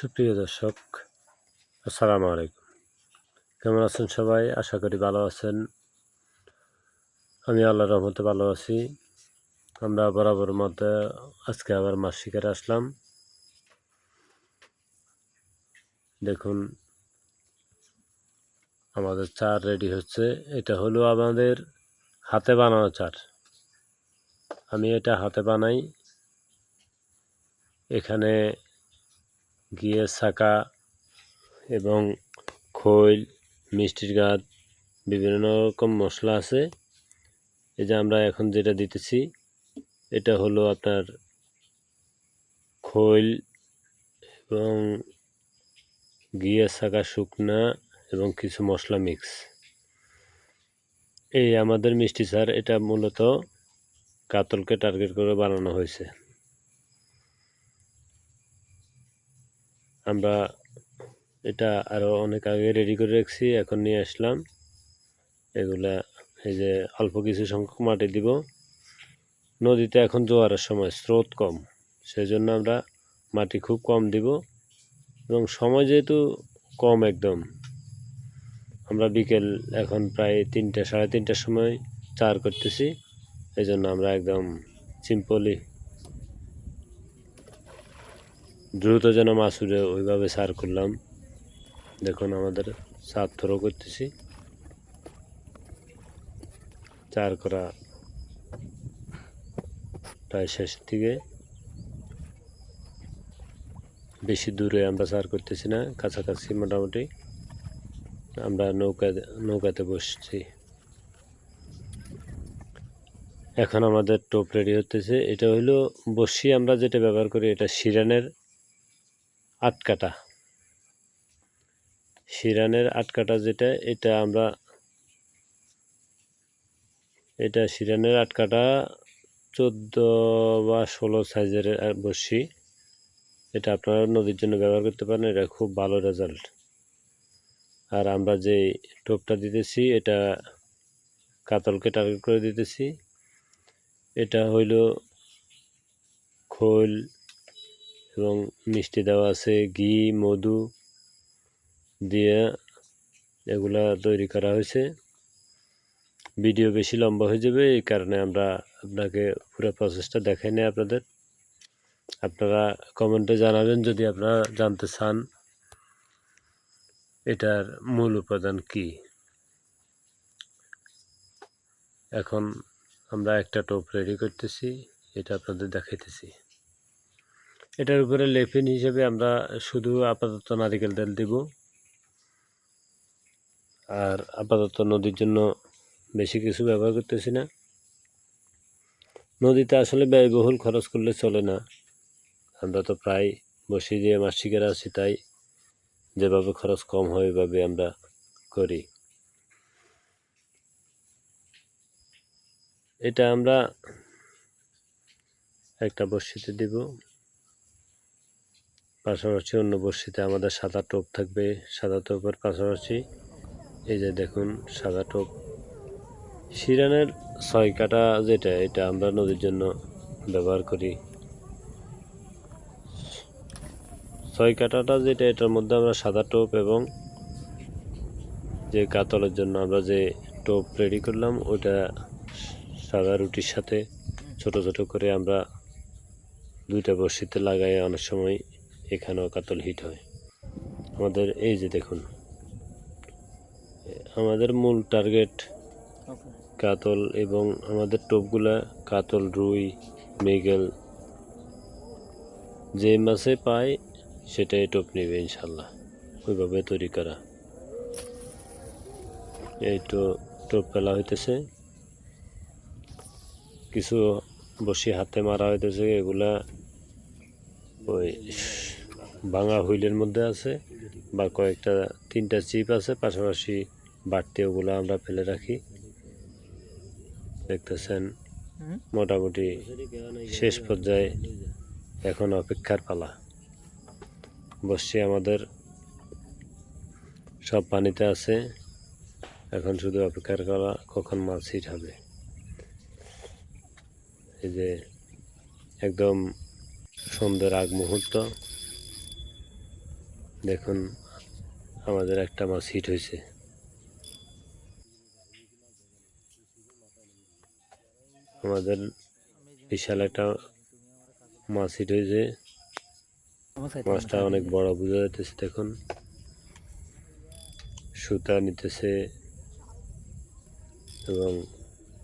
সুপ্রিয় দর্শক, আসসালামু আলাইকুম। কেমন আছেন সবাই? আশা করি ভালো আছেন। আমি আল্লাহ রহমতে ভালো আছি। আমরা বরাবর মধ্যে আজকে আবার মাছ শিকারে আসলাম। দেখুন, আমাদের চার রেডি হচ্ছে। এটা হলো আমাদের হাতে বানানো চার। আমি এটা হাতে বানাই। এখানে গিয়ে শাকা এবং খৈল, মিষ্টির গাছ, বিভিন্ন রকম মশলা আছে। এই যে আমরা এখন যেটা দিতেছি, এটা হলো আপনার খৈল এবং গিয়ে শাকা শুকনা এবং কিছু মশলা মিক্স। এই আমাদের মিষ্টি স্যার এটা মূলত কাতলকে টার্গেট করে বানানো হয়েছে। আমরা এটা আরও অনেক আগে রেডি করে রাখছি, এখন নিয়ে আসলাম। এগুলা, এই যে অল্প কিছু সংখ্যক মাটি দিব। নদীতে এখন জোয়ারের সময় স্রোত কম সেই জন্য আমরা মাটি খুব কম দিব। এবং সময় যেহেতু কম একদম, আমরা বিকেল এখন প্রায় তিনটা, সাড়ে তিনটার সময় চার করতেছি। এই জন্য আমরা একদম সিম্পলি দ্রুত যেন মাসুরে ওইভাবে সার করলাম দেখুন আমাদের সার থ্রো করতেছি। চার করা প্রায় শেষের দিকে। বেশি দূরে আমরা সার করতেছি না, কাছাকাছি মোটামুটি। আমরা নৌকা, নৌকাতে বসছি। এখন আমাদের টোপ রেডি হতেছে। এটা হইল বসি আমরা যেটা ব্যবহার করি এটা শিরানের আটকাটা। শিরানের আটকাটা যেটা, এটা আমরা, এটা শিরানের আটকাটা চোদ্দ বা ষোলো সাইজের বসি এটা আপনারা নদীর জন্য ব্যবহার করতে পারেন, এটা খুব ভালো রেজাল্ট আর আমরা যে টোপটা দিতেছি, এটা কাতলকে টার্গেট করে দিতেছি। এটা হইল খোল এবং মিষ্টি দেওয়া আছে, ঘি, মধু দিয়ে এগুলা তৈরি করা হয়েছে। ভিডিও বেশি লম্বা হয়ে যাবে, এই কারণে আমরা আপনাকে পুরো প্রসেসটা দেখাই নেই আপনাদের। আপনারা কমেন্টে জানাবেন যদি আপনারা জানতে চান এটার মূল উপাদান কি। এখন আমরা একটা টোপ রেডি করতেছি, এটা আপনাদের দেখাইতেছি। এটার উপরে লেফিন হিসেবে আমরা শুধু আপাতত নারিকেল তেল দিব। আর আপাতত নদীর জন্য বেশি কিছু ব্যবহার করতেছি না। নদীতে আসলে ব্যয়বহুল খরচ করলে চলে না। আমরা তো প্রায় বসি দিয়ে মাছ শিকার আছি, তাই যেভাবে খরচ কম হয় ওইভাবে আমরা করি। এটা আমরা একটা বর্ষিতে দিব। পাশাপাশি অন্য বর্ষিতে আমাদের সাদা টোপ থাকবে, সাদা টোপের পাশাপাশি এই যে দেখুন সাদা টোপ। শিরানের ছয় কাটা যেটা, এটা আমরা নদীর জন্য ব্যবহার করি। ছয় কাটাটা যেটা, এটার মধ্যে আমরা সাদা টোপ এবং যে কাতলের জন্য আমরা যে টোপ রেডি করলাম, ওটা সাদা রুটির সাথে ছোট ছোট করে আমরা দুইটা বড়শিতে লাগাই অনেক সময়। এখানেও কাতল হিট হয়। আমাদের এই যে দেখুন আমাদের মূল টার্গেট কাতল এবং আমাদের টোপগুলা কাতল রুই মৃগেল যে মাছে পায় সেটাই টোপ নেবে ইনশাল্লাহ। ওইভাবে তৈরি করা। এই তো টোপ ফেলা হইতেছে। কিছু বসি হাতে মারা হইতেছে এগুলা ওই ভাঙা হুইলের মধ্যে আছে বা কয়েকটা তিনটা চিপ আছে পাশাপাশি বাড়তি ওগুলো আমরা ফেলে রাখি। দেখতেছেন মোটামুটি শেষ পর্যায়ে এখন অপেক্ষার পালা। বসছি আমাদের সব পানিতে আছে। এখন শুধু অপেক্ষার করা কখন মাছ হিট হবে। এই যে একদম সন্ধ্যের আগ মুহূর্ত দেখুন, আমাদের একটা মাছ হিট হয়েছে। আমাদের বিশাল একটা মাছ হিট হয়েছে। মাছটা অনেক বড়, বোঝা যাইতেছে, দেখুন। সুতা নিতেছে এবং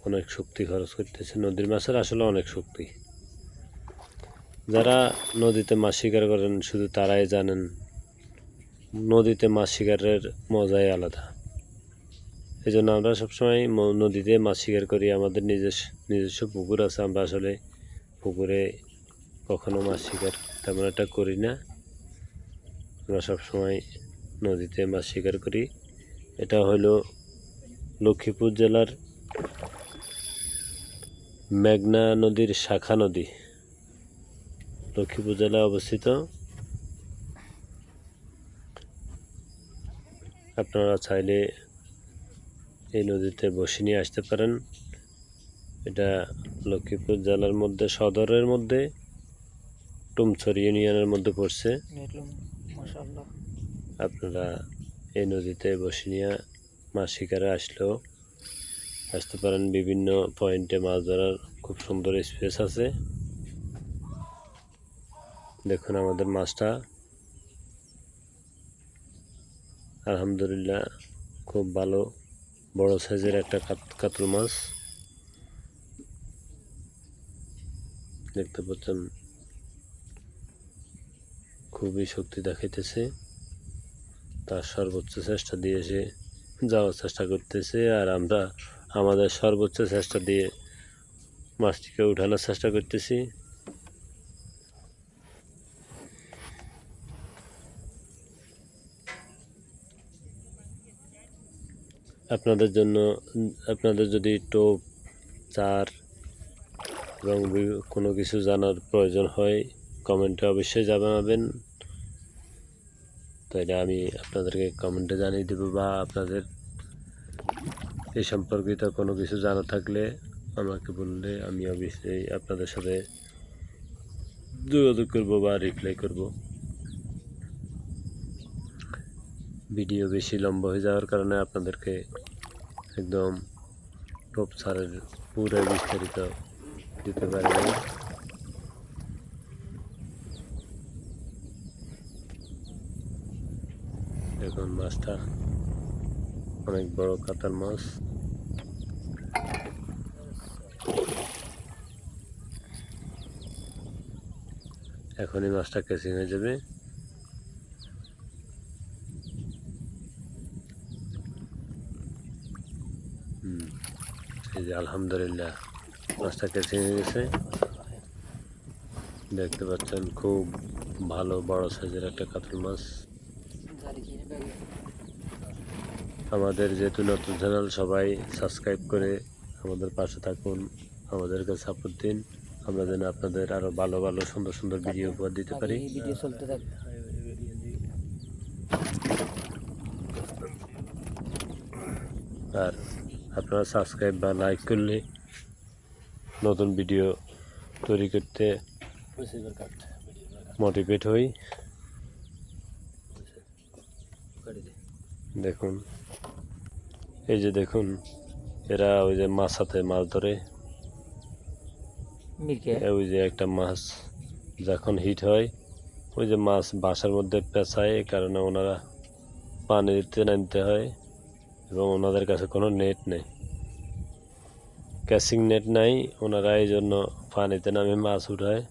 অনেক শক্তি খরচ করতেছে। নদীর মাছের আসলে অনেক শক্তি। যারা নদীতে মাছ শিকার করেন, শুধু তারাই জানেন নদীতে মাছ শিকারের মজাই আলাদা। এই জন্য আমরা সবসময় নদীতে মাছ শিকার করি। আমাদের নিজস্ব নিজস্ব পুকুর আছে। আমরা আসলে পুকুরে কখনো মাছ শিকার তেমন একটা করি না। আমরা সবসময় নদীতে মাছ শিকার করি। এটা হলো লক্ষ্মীপুর জেলার মেঘনা নদীর শাখা নদী। লক্ষ্মীপুর জেলায় অবস্থিত। আপনারা চাইলে এই নদীতে বসে নিয়ে আসতে পারেন। এটা লক্ষ্মীপুর জেলার মধ্যে সদরের মধ্যে টুমছড়ি ইউনিয়নের মধ্যে পড়ছে। আপনারা এই নদীতে বসে নিয়ে মাছ শিকারে আসলেও আসতে পারেন। বিভিন্ন পয়েন্টে মাছ ধরার খুব সুন্দর স্পেস আছে। দেখুন আমাদের মাছটা। আলহামদুলিল্লাহ, খুব ভালো। বড় সাইজের একটা কাত- কাতল মাছ। দেখতে পাচ্ছেন, খুবই শক্তি দেখাইতেছে। তার সর্বোচ্চ চেষ্টা দিয়ে সে যাওয়ার চেষ্টা করতেছে আর আমরা আমাদের সর্বোচ্চ চেষ্টা দিয়ে মাছটিকে উঠানোর চেষ্টা করতেছি। আপনাদের জন্য, আপনাদের যদি টোপ, চার এবং কোনো কিছু জানার প্রয়োজন হয়, কমেন্টে অবশ্যই জানাবেন। তাইলে আমি আপনাদেরকে কমেন্টে জানিয়ে দেবো, বা আপনাদের এই সম্পর্কিত কোনো কিছু জানা থাকলে আমাকে বললে, আমি অবশ্যই আপনাদের সাথে যোগাযোগ করব বা রিপ্লাই করব। ভিডিও বেশি লম্বা হয়ে যাওয়ার কারণে আপনাদেরকে একদম টপ সারের পুরো বিস্তারিত দিতে পারি না। দেখুন, মাছটা অনেক বড় কাতার মাছ এখনই মাছটা কেসিং হয়ে যাবে এই যে আলহামদুলিল্লাহ মাছটা কেসিং হয়ে গেছে। দেখতে পাচ্ছেন খুব ভালো বড় সাইজের একটা কাতল মাছ। আমাদের যেহেতু নতুন চ্যানেল সবাই সাবস্ক্রাইব করে আমাদের পাশে থাকুন আমাদেরকে সাপোর্ট দিন। আমরা যেন আপনাদের আরও ভালো ভালো সুন্দর সুন্দর ভিডিও উপহার দিতে পারি। আর আপনারা সাবস্ক্রাইব বা লাইক করলে নতুন ভিডিও তৈরি করতে মোটিভেট হই। দেখুন এই যে দেখুন এরা ওই যে মাছ হাতে মাছ ধরে। ওই যে একটা মাছ যখন হিট হয় ওই যে মাছ বাসার মধ্যে পেঁচায় এই কারণে ওনারা পানিতে নামতে হয় এবং ওনাদের কাছে কোনো নেট নেই। ক্যাচিং নেট নাই ওনারা এই জন্য পানিতে নামে মাছ উঠায়।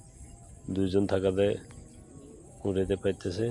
দুজন থাকাতে উঠাইতে পাইতেছে।